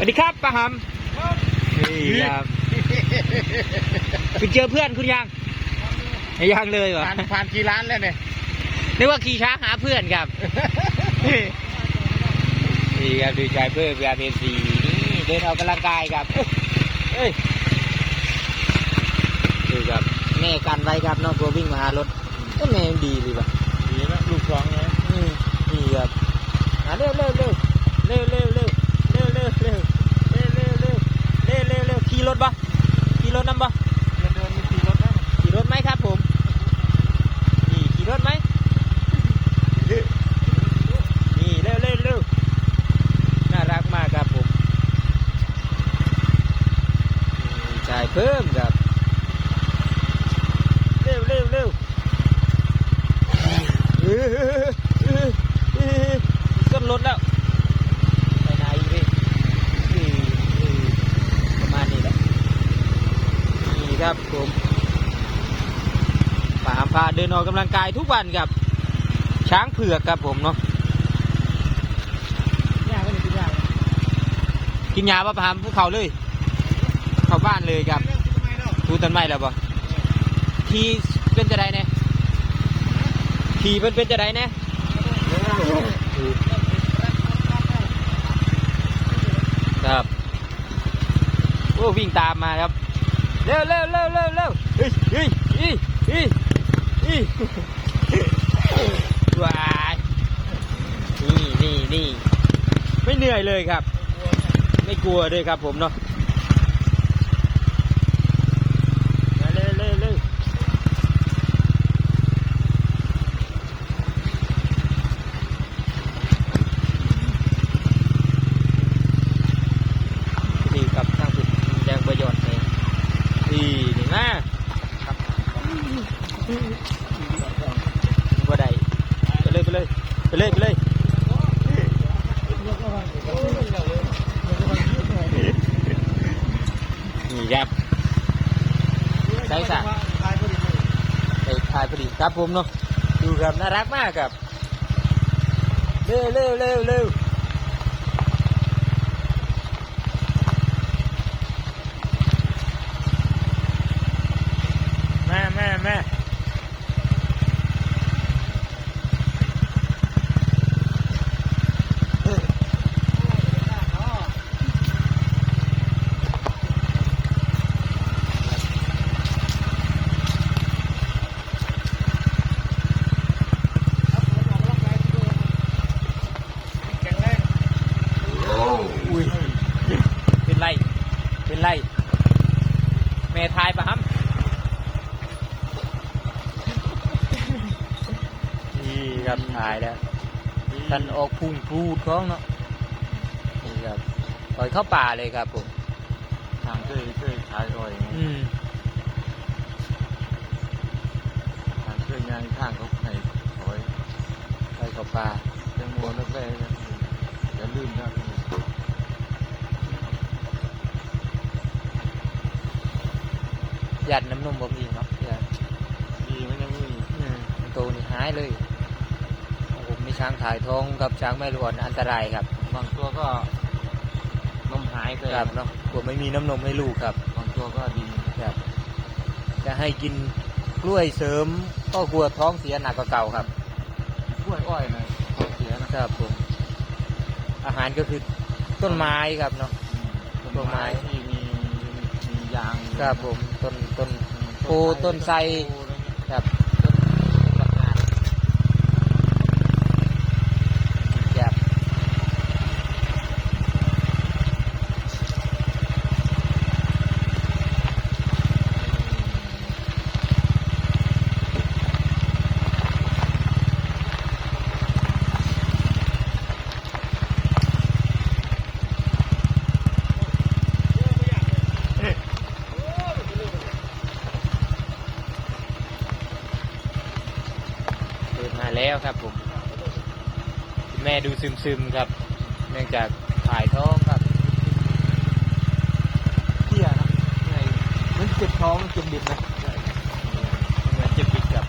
วัสดีครับป้าหำนี่ครับคุณเจอเพื่อนคุณยังยังเลยวะผ่านผ่านกี่ร้านแล้วเนี่ยนึกว่าขี่ช้างหาเพื่อนครับนี่ครับดูใจเพื่อนพีอาร์เซีนี่เดินออกกำลังกายครับเอ้ยดูครับแม่กันไว้ครับนอกตัววิ่งมาหารถก็แม่มันดีเลยปะดีนะลูกสองเลยอืมนี่ครับอะเร็วเร็วเร็วเร็วเร็วเร็วเร็วเร็ว เร็วเร็วขี่รถบ่ขี่รถนำบ่ขี่รถไหมครับผม ครับผมป่าพาเดินออกกำลังกายทุกวันครับ ช้างเผือกครับผมเนาะยากก็เลยกินยากกินยาป่ะพามพวกเขาเลย เข้าบ้านเลยครับทำไมเนาะทูต้นไม้แล้วปะทีเป็นจะไดเนี่ยทีเป็นเป็นจะไดเนี่ยครับโอ้วิ่งตามมาครับเร็วเร็วเร็วเร็วเร็วเฮ้ยเฮ้ยเฮ้ยเฮ้ยเฮ้ยว้ายนี่นี่นี่ไม่เหนื่อยเลยครับ ไม่กลัวด้วยครับผมเนาะมาเร็วเร็วเร็วนี่ครับทางสุดแดงประโยชน์เลยนี่นี่มาครับบ่ได้ไปเลยไปเลยไป เลยไปเลยนี่ครับใช่ค่ะไปถ่ายพอดีครับผมเนาะดูครับน่ารักมากครับเร็วเร็วเร็วเร็วแม่แม่แม่อุ้ยเป็นไร เป็น ไรแม่ทายปะครับนี่ครับถ่ายแล้วท่านออกพุ่งพูดของเนาะนี่ครับปล่อยเข้าป่าเลยครับผมทางเคยเคยขายออยไงอืมทางเคยยางทางเขาให้ถอยปล่อยเข้าป่าแตงโมนักแรกนะอย่าลืมนะ ห ยัดน้ำนมบ่มีเนาะหยัดดีมันยังมีอืมมันโตนี่หายเลยของผมมีช้างถ่ายท้องกับช้างแม่ลูกอ่อนอันตรายครับ บางตัวก็นมหายไปครับเนาะกลัวไม่มีน้ำนมให้ลูกครับ บางตัวก็ดีครับ จะให้กินกล้วยเสริมก็กลัวท้องเสียหนักกว่าเก่าครับ กล้วยอ้อยนะเขาเสียนะครับผม อาหารก็คือต้นไม้ครับเนาะต้นไม้ ที่มีมี ยางครับผมต้นต้นโพต้นไทรโพอะไรเงี้ยครับ แล้วครับผมแม่ดูซึมๆครับ เนื่องจากถ่ายท้องครับเที่ยครับมันเจ็บท้องเจ็บดิบนะเหมือนเจ็บดิบกับ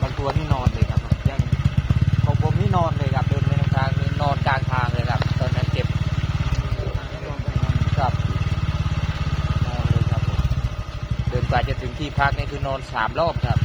บางตัวนี่นอนเลยครับยังของผมนี่นอนเลยครับเดินไปทางนี่นอนกลางทางเลยครับตอนนั้นเจ็บครับนอนเลยครับเดินกว่าจะถึงที่พักนี่คือนอนสามรอบครับ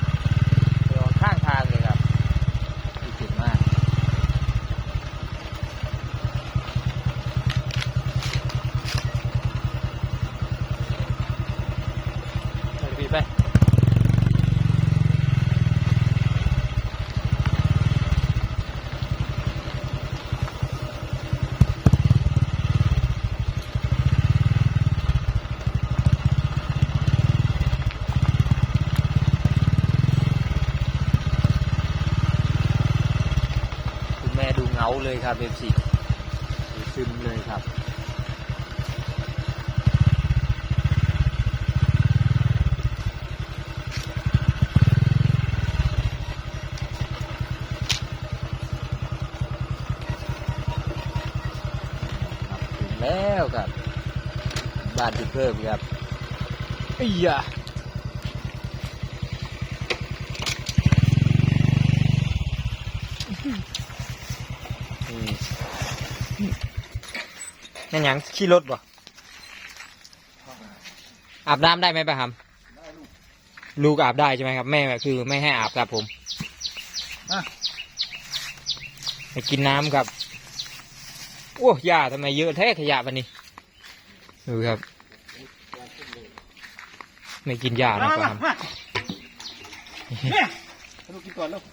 เหงาเลยครับเอฟซีซึมเลยครับครับถึงแล้วครับ บ้านที่เพิ่มครับอียะ นั่นหยังขี่รถบ่อาบน้ำได้ไหมปะครับลูกอาบได้ใช่ไหมครับ แม่คือไม่ให้อาบครับผมอะไปกินน้ำครับโอ้ยาทำไมเยอะแท้ขยะวันนี้ดูครับ ไม่กินยานะมาคมารับมาเนี่ยให้ลูกกินก่อนลูก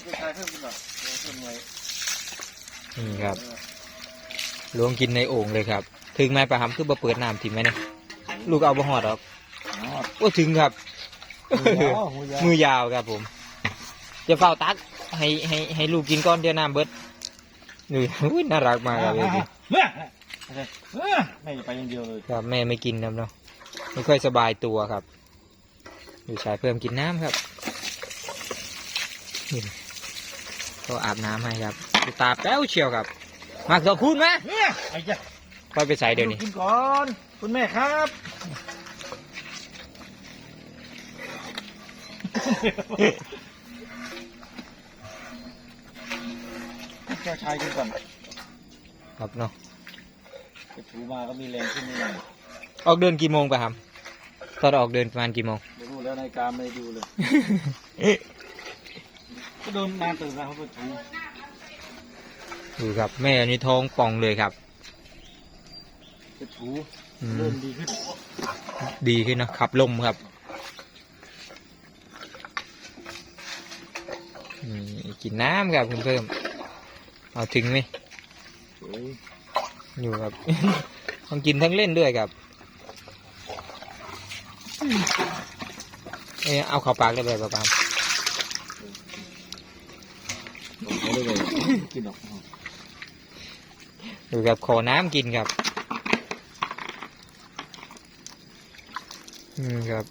เพิ่มชายเพิ่มกินก่อนเออเพิ่มหน่อยนี่ครับ ล้วงกินในโอ่งเลยครับ ถึงไหมปะครับคือบ่เปิดน้ำถิ่มไหมเนี่ยลูกเอาบ่หอดหรอกอ๋อโอ้ถึงครับมือยาวมือยาวมือยาวครับผมจะเฝ้าตักให้ให้ให้ลูกกินก้อนเดียวน้ำเบิดนี่อุ้ยน่ารักมากครับอะพี่อะเนี่ยโอเคเออไม่ไปอย่างเดียวเลยครับแม่ไม่กินน้ำเนาะไม่ค่อยสบายตัวครับ อยู่ชายเพิ่มกินน้ำครับนี่ก็อาบน้ำให้ครับดูตาแป้วเชียวครับ มากตัวคุณไหมเนี่ยไอ้เจ้าค่อยไปใส่เดี๋ยวนี้ลูกกินก่อน คุณแม่ครับให้เจ้าชายกินก่อนครับเนาะไปถูมาก็มีแรงขึ้นนิดหน่อยออกเดินกี่โมงไปครับ ตอนออกเดินประมาณกี่โมงไม่รู้แล้วนาฬิกาไม่ได้ดูเลย ก็โดนนานตื่นแล้วเขาไปถู ดูครับแม่อันนี้ท้องป่องเลยครับไปถูอืมเริ่มดีขึ้น ดีขึ้นนะขับลมครับนี่กินน้ำครับคุณเพิ่ม เอาถึงไหมสวยอยู่ครับ ต้องกินทั้งเล่นด้วยครับเอยเอาเข้าปากได้เลยป่ะปามไม่ได้เลยกินหรอก ดูครับขอน้ำกินครับอืมครับ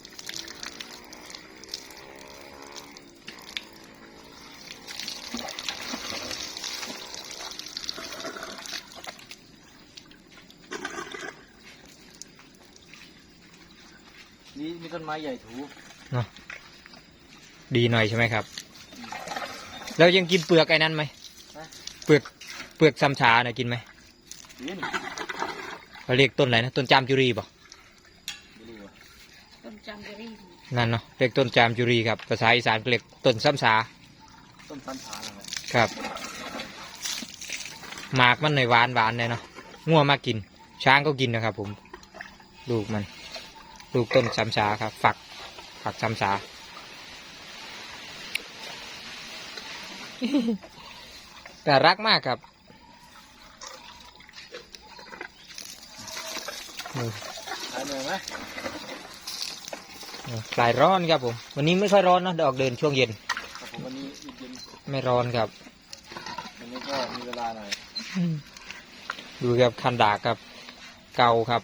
นี่มีต้นไม้ใหญ่ถูดีหน่อยใช่ไหมครับ แล้วยังกินเปลือกไอ้นั้นไหมฮะเปลือกเปลือกซ้ำชานะกินไหม กินเขาเรียกต้นอะไรนะต้นจามจุรีป่ะไม่รู้อะต้นจำเบอรี่นั่นเนาะเรียกต้นจามจุรีครับภาษาอีสานเขาเรียกต้นซ้ำชาต้นสันผาอะไรครับหมากมันหน่อยหวานหวานเลยเนาะง่วมากิน ช้างก็กินนะครับ ผม ลูกมัน ลูกต้นซ้ำชาครับ ฝัก ฝักซ้ำชาแต่รักมากครับนี่ หาย เหนื่อยไหมนี่คลายร้อนครับผม วันนี้ไม่ค่อยร้อนนะออกเดินช่วงเย็นครับผมวันนี้เย็นไม่ร้อนครับๆวันนี้ก็มีเวลาหน่อยดูครับคันดากครับ เกาครับ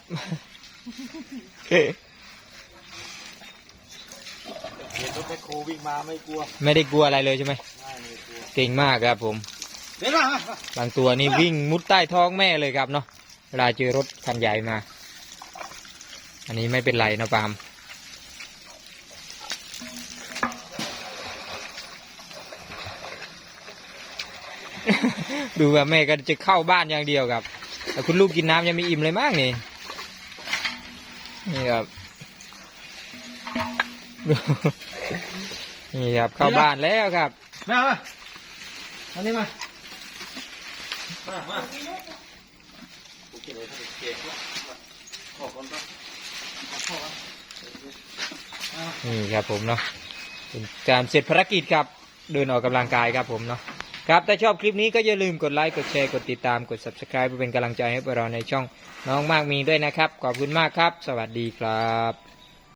เห็นรถแมคโครวิ่งมาไม่กลัว ไม่ได้กลัวอะไรเลยใช่ไหมไม่ไม่กลัวเก่งมากครับผมเดี๋ยวนะบางตัวนี่วิ่งมุดใต้ท้องแม่เลยครับเนาะเวลาเจอรถคันใหญ่มา อันนี้ไม่เป็นไรนะปาล์มดูว่าแม่ก็จะเข้าบ้านอย่างเดียวครับ แต่คุณลูกกินน้ำยังไม่อิ่มเลยมากนี่ นี่ครับนี่ครับเข้าบ้านแล้วครับมามาอันนี้มามามา นี่ครับผมเนาะเป็นการเสร็จภารกิจครับเดินออกกำลังกายครับผมเนาะครับถ้าชอบคลิปนี้ก็อย่าลืมกดไลค์กดแชร์กดติดตามกด subscribe เพื่อเป็นกำลังใจให้พวกเราในช่องน้องมากมีด้วยนะครับ ขอบคุณมากครับ สวัสดีครับ